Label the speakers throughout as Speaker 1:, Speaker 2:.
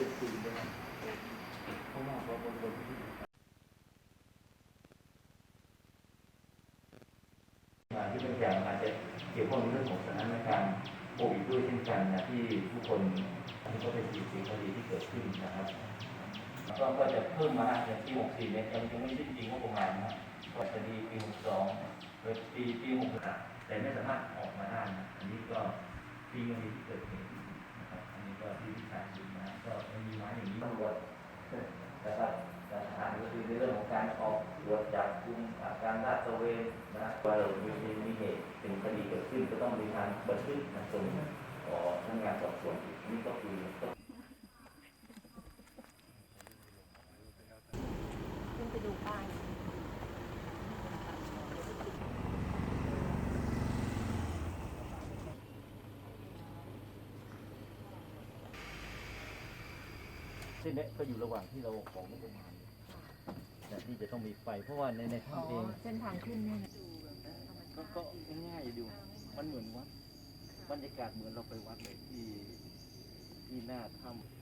Speaker 1: งานที่เป็
Speaker 2: นอย่า
Speaker 3: งอาจจะเกี่ยวข้องในเรื่องของสถานการณ์โควิดด้วยเช่นกันนะที่ผู้คนอันนี้ก็เป็นสิ่งสิ่งคดีที่เกิดขึ้นนะครับก็ก็จะเพิ่มมาอย่างปี64เนี่ยยังยังไม่สิ้นจริงงบประมาณนะก็คดีปี62หรือปีปี63แต่ไม่สามารถออกมาได้นะอันนี้ก็ปีคดีที่เกิดเหตุน ก็ที่พิจารณาอยู่นะก็มีไม้อย่างนี้ตำรวจนะครับสถานก็คือในเรื่องของการออกตรวจจับกุมอาการลาดตระเวนนะว่าเรามีมีเหตุเป็นคดีเกิดขึ้นก็ต้องมีการบันทึกนะส่งต่อพนักงานสอบสวนนี่ก็คือต้อง
Speaker 4: ขึ้นไปดูป้าย
Speaker 3: เส้นนี้ก็อยู่ระหว่างที่เราของงบประมาณเนี่ยที่จะต้องมีไฟเพราะว่าในใน
Speaker 4: อ๋อ
Speaker 3: ถ้ำเอง
Speaker 4: เส้นทางขึ้นเนี่ยนะ
Speaker 3: ก็ก็ง่ายๆดูมันเหมือนวัดบรรยากาศเหมือนเราไปวัดเลยที่ที่หน้าถ้ำ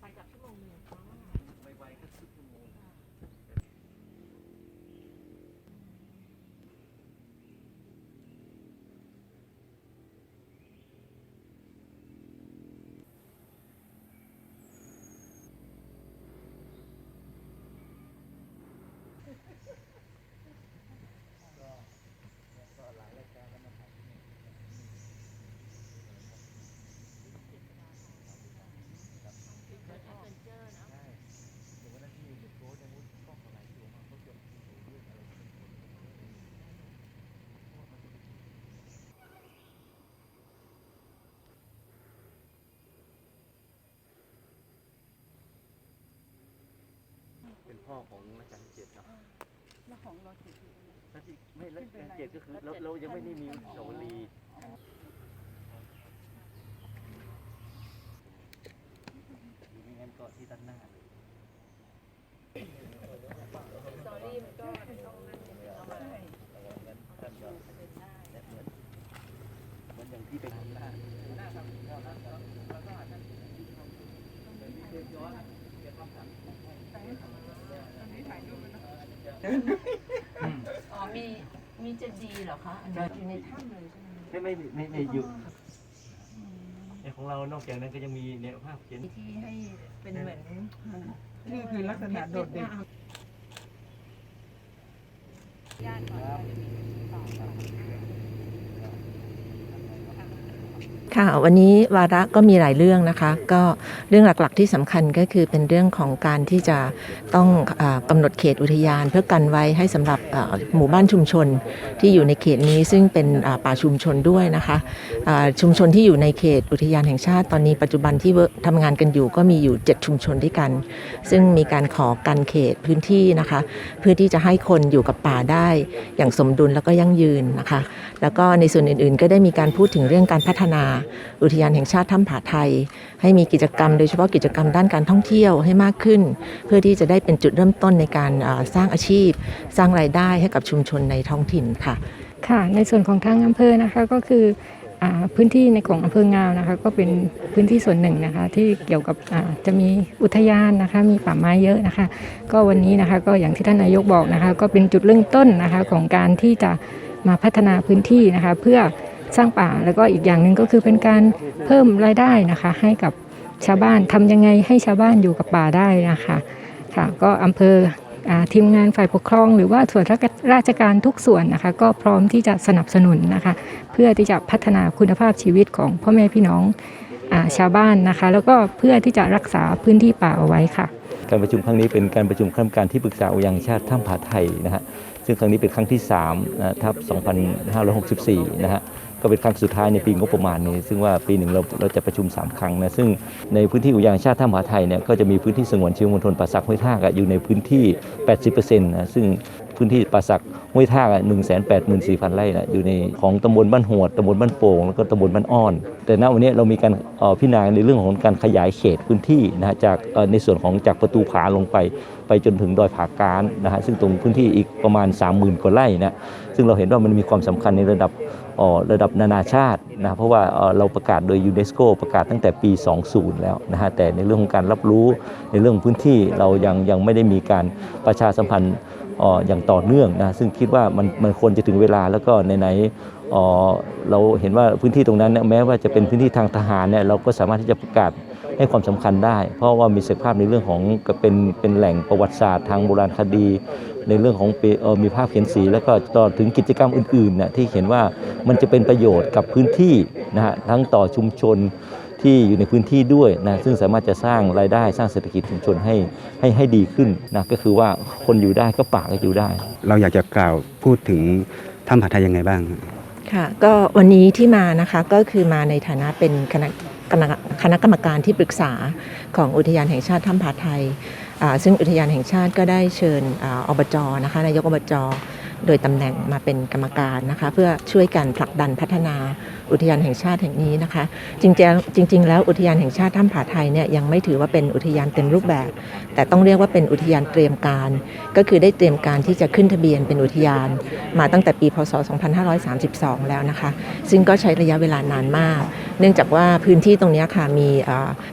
Speaker 4: ไปกับชั่วโมงหนึงอ๋อ
Speaker 3: ไวๆก็ครึ่งชั่วโมง เป็นพ่อของรัชกาลที่เจ็ดเนาะ
Speaker 4: แล้วของรถติดอยู่
Speaker 3: รัชที่ไม่รัชกาลที่เจ็ดก็คือเราเรายังไม่ได้มีอนุสาวรีย์หรือไม่งั้นก็ที่ด้านหน้าเลย
Speaker 4: สตอรี่มันก็ต้องนั่นเอามาได้
Speaker 3: งั้นท่านก็และเหมือนเหมือนอย่างที่ไปทำหน้า
Speaker 4: อ๋อมีมีเจดีย์เหรอคะอันนี้อยู่ในถ้ำเลยใช่ไหม
Speaker 3: ไม่ไม่ไม่ไม่อยู่ในของเรานอกจากนั้นก็ยังมีเนี่ยภาพเขียน
Speaker 4: ที่ให้เป็นเหมือน
Speaker 5: นี่คือลักษณะโดดเด่น
Speaker 4: ญาติก่อนต่อต่อ
Speaker 6: ค่ะวันนี้วาระก็มีหลายเรื่องนะคะ ก็เรื่องหลักๆที่สำคัญก็คือเป็นเรื่องของการที่จะต้องอากำหนดเขตอุทยาน เพื่อกันไว้ให้สำหรับหมู่บ้านชุมชนที่อยู่ในเขตนี้ซึ่งเป็นป่าชุมชนด้วยนะคะชุมชนที่อยู่ในเขตอุทยานแห่งชาติ ตอนนี้ปัจจุบันที่เวิร์กทำงานกันอยู่ก็มีอยู่ 7 ชุมชนด้วยกัน ซึ่งมีการขอกันเขตพื้นที่นะคะ เพื่อที่จะให้คนอยู่กับป่าได้อย่างสมดุลแล้วก็ยั่งยืนนะคะ แล้วก็ในส่วนอื่นๆ ก็ได้มีการพูดถึงเรื่องการพัฒนาอุทยานแห่งชาติถ้ำผาไทย ให้มีกิจกรรมโดยเฉพาะกิจกรรมด้านการท่องเที่ยวให้มากขึ้น เพื่อที่จะได้เป็นจุดเริ่มต้นในการสร้างอาชีพ สร้างรายได้ให้กับชุมชนในท้องถิ่นค่ะ
Speaker 7: ค่ะ ในส่วนของทางอำเภอนะคะก็คือพื้นที่ในของอำเภองาวนะคะก็เป็นพื้นที่ส่วนหนึ่งนะคะที่เกี่ยวกับจะมีอุทยานนะคะมีป่าไม้เยอะนะคะ ก็วันนี้นะคะก็อย่างที่ท่านนายกบอกนะคะ ก็เป็นจุดเริ่มต้นนะคะของการที่จะมาพัฒนาพื้นที่นะคะเพื่อ สร้างป่าแล้วก็อีกอย่างหนึ่งก็คือเป็นการเพิ่มรายได้นะคะ ให้กับชาวบ้านทำยังไงให้ชาวบ้านอยู่กับป่าได้นะคะค่ะก็อำเภออทีมงานฝ่ายปกครองหรือว่าส่วนราชการทุกส่วนนะคะ ก็พร้อมที่จะสนับสนุนนะคะ เพื่อที่จะพัฒนาคุณภาพชีวิตของพ่อแม่พี่น้องอชาวบ้านนะคะ แล้วก็เพื่อที่จะรักษาพื้นที่ป่าเอาไว้ค่ะ
Speaker 3: การประชุมครั้งนี้เป็นการประชุมคณะกรรมการที่ปรึกษาอุทยานแห่งชาติถ้ำผาไทยนะฮะซึ่งครั้งนี้เป็นครั้งที่3นะทับ 2564 นะฮะ ก็เป็นครั้งสุดท้ายในปีงบประมาณนี้ ซึ่งว่าปีหนึ่งเราเราจะประชุม 3 ครั้งนะซึ่งในพื้นที่อุทยานชาติท่ามหาไทยเนี่ยก็จะมีพื้นที่สงวนชีวมณฑลป่าสักห้วยทากอะอยู่ในพื้นที่ 80%นะซึ่งพื้นที่ป่าสักห้วยทาก1 8 4 0 0 0ไร่นะอยู่ในของตำบลบ้านหวดตำบลบ้านโป่งแล้วก็ตำบลบ้านอ้อน แต่ณวันนี้เรามีการพิจารณาในเรื่องของการขยายเขตพื้นที่นะฮะจากในส่วนของจากประตูผาลงไป ไปจนถึงดอยผาการนะฮะซึ่งตรงพื้นที่อีกประมาณ 30,000กว่าไร่นะซึ่งเราเห็นว่ามันมีความสำคัญในระดับ ระดับนานาชาตินะเพราะว่าเราประกาศโดยยูเนสโกประกาศตั้งแต่ปี 20 แล้วนะฮะแต่ในเรื่องของการรับรู้ในเรื่องพื้นที่เรายังยังไม่ได้มีการประชาสัมพันธ์อย่างต่อเนื่องนะซึ่งคิดว่ามันมันควรจะถึงเวลาแล้วก็ในๆเอ่อเราเห็นว่าพื้นที่ตรงนั้นแม้ว่าจะเป็นพื้นที่ทางทหารเนี่ยเราก็สามารถที่จะประกาศ ให้ความสำคัญได้ เพราะว่ามีศักยภาพในเรื่องของเป็นเป็นแหล่งประวัติศาสตร์ทางโบราณคดี ในเรื่องของเปเอ่อมีภาพเขียนสี แล้วก็ต่อถึงกิจกรรมอื่นๆนะที่เห็นว่ามันจะเป็นประโยชน์กับพื้นที่นะฮะทั้งต่อชุมชนที่อยู่ในพื้นที่ด้วยนะซึ่งสามารถจะสร้างรายได้สร้างเศรษฐกิจชุมชนให้ให้ให้ดีขึ้นนะก็คือว่าคนอยู่ได้ก็ป่าก็อยู่ได้
Speaker 8: เราอยากจะกล่าวพูดถึงถ้ำผาไทยยังไงบ้าง
Speaker 6: ค่ะก็วันนี้ที่มานะคะก็คือมาในฐานะเป็นคณะ คณะกรรมการที่ปรึกษาของอุทยานแห่งชาติถ้ำผาไทย ซึ่งอุทยานแห่งชาติก็ได้เชิญอบจนะคะนายกอบจ โดยตำแหน่งมาเป็นกรรมการนะคะเพื่อช่วยกันผลักดันพัฒนาอุทยานแห่งชาติแห่งนี้นะคะ จริงๆจริงๆแล้วอุทยานแห่งชาติถ้ำผาไทยเนี่ยยังไม่ถือว่าเป็นอุทยานเต็มรูปแบบ แต่ต้องเรียกว่าเป็นอุทยานเตรียมการ ก็คือได้เตรียมการที่จะขึ้นทะเบียนเป็นอุทยาน มาตั้งแต่ปีพศ 2532 แล้วนะคะ ซึ่งก็ใช้ระยะเวลานานมาก เนื่องจากว่าพื้นที่ตรงนี้ค่ะมี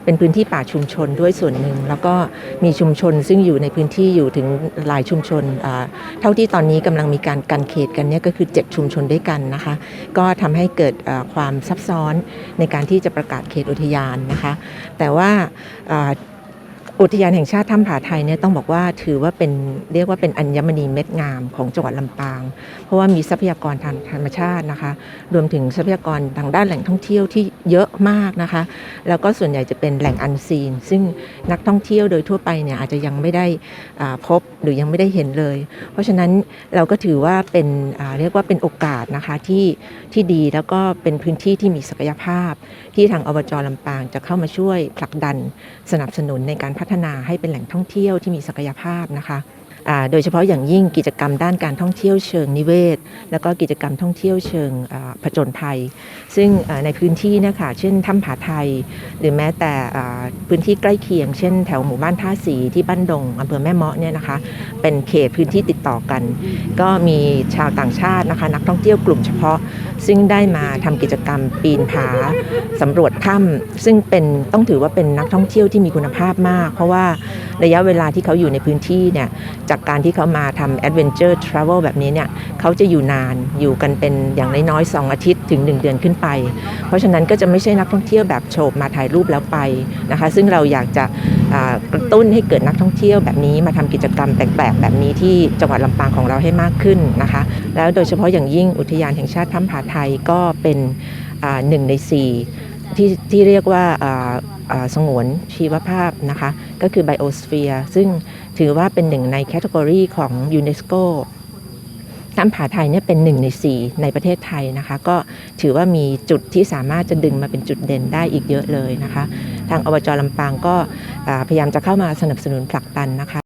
Speaker 6: เป็นพื้นที่ป่าชุมชนด้วยส่วนหนึ่ง แล้วก็มีชุมชนซึ่งอยู่ในพื้นที่อยู่ถึงหลายชุมชนเท่าที่ตอนนี้กำลังมีการกันเขตกันเนี่ยก็คือ 7 ชุมชนด้วยกันนะคะ ก็ทำให้เกิดความซับซ้อนในการที่จะประกาศเขตอุทยานนะคะ แต่ว่า อุทยานแห่งชาติถ้ำผาไทยเนี่ยต้องบอกว่าถือว่าเป็นเรียกว่าเป็นอัญมณีเม็ดงามของจังหวัดลำปาง เพราะว่ามีทรัพยากรทางธรรมชาตินะคะ รวมถึงทรัพยากรทางด้านแหล่งท่องเที่ยวที่เยอะมากนะคะ แล้วก็ส่วนใหญ่จะเป็นแหล่งอันซีน ซึ่งนักท่องเที่ยวโดยทั่วไปเนี่ยอาจจะยังไม่ได้พบหรือยังไม่ได้เห็นเลย เพราะฉะนั้นเราก็ถือว่าเป็นเรียกว่าเป็นโอกาสนะคะที่ที่ดีแล้วก็เป็นพื้นที่ที่มีศักยภาพ ที่ทางอบจลำปางจะเข้ามาช่วยผลักดันสนับสนุนในการพััฒนาให้เป็นแหล่งท่องเที่ยวที่มีศักยภาพนะคะโดยเฉพาะอย่างยิ่งกิจกรรมด้านการท่องเที่ยวเชิงนิเวศ แล้วก็กิจกรรมท่องเที่ยวเชิงผจญภัย ซึ่งในพื้นที่นะคะเช่นถ้ำผาไทย หรือแม้แต่พื้นที่ใกล้เคียง เช่นแถวหมู่บ้านท่าสีที่บ้านดงอำเภอแม่เมาะเนี่ยนะคะเป็นเขตพื้นที่ติดต่อกัน ก็มีชาวต่างชาตินะคะนักท่องเที่ยวกลุ่มเฉพาะ ซึ่งได้มาทำกิจกรรมปีนผาสำรวจถ้ำซึ่งเป็นต้องถือว่าเป็นนักท่องเที่ยวที่มีคุณภาพมาก เพราะว่าระยะเวลาที่เขาอยู่ในพื้นที่เนี่ยจากการที่เขามาทำแอดเวนเจอร์ทราเวลแบบนี้เนี่ยเขาจะอยู่นานอยู่กันเป็นอย่างน้อยๆ2อาทิตย์ถึง 1 เดือนขึ้นไป เพราะฉะนั้นก็จะไม่ใช่นักท่องเที่ยวแบบโฉบมาถ่ายรูปแล้วไปนะคะ ซึ่งเราอยากจะ กระตุ้นให้เกิดนักท่องเที่ยวแบบนี้มาทำกิจกรรมแปลกๆแบบนี้ที่จังหวัดลำปางของเราให้มากขึ้นนะคะ แล้วโดยเฉพาะอย่างยิ่งอุทยานแห่งชาติถ้ำผาไทยก็เป็นหนึ่งในสี่ที่ที่เรียกว่าอ่าอ่าสงวนชีวภาพนะคะ ก็คือไบโอสเฟียร์ซึ่งถือว่าเป็นหนึ่งในแคตตากรีของยูเนสโก น้ำผาไทยเนี่ยเป็นหนึ่งในสี่ในประเทศไทยนะคะ ก็ถือว่ามีจุดที่สามารถจะดึงมาเป็นจุดเด่นได้อีกเยอะเลยนะคะ ทางอบจลำปางก็พยายามจะเข้ามาสนับสนุนผลักดันนะคะ